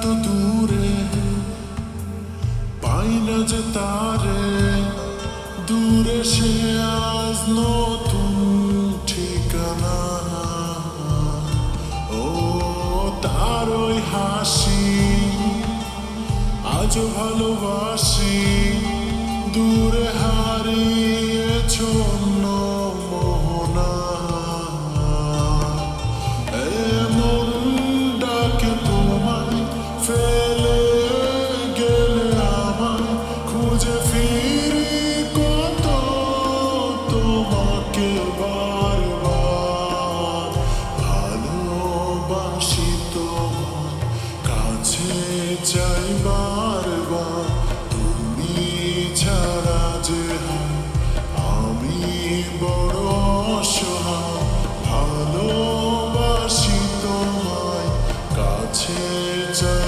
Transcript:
এত দূরে পাই না যে তারে, দূরে সে আজ নতুন ঠিকানা। ও তার ওই হাসি আজ ভালোবাসি, দূরে হারিয়েছ চাই বারবার তুমি ছাড়া যে আমি বড় অসহায় ভালোবাসি তোমায় কাছে চাই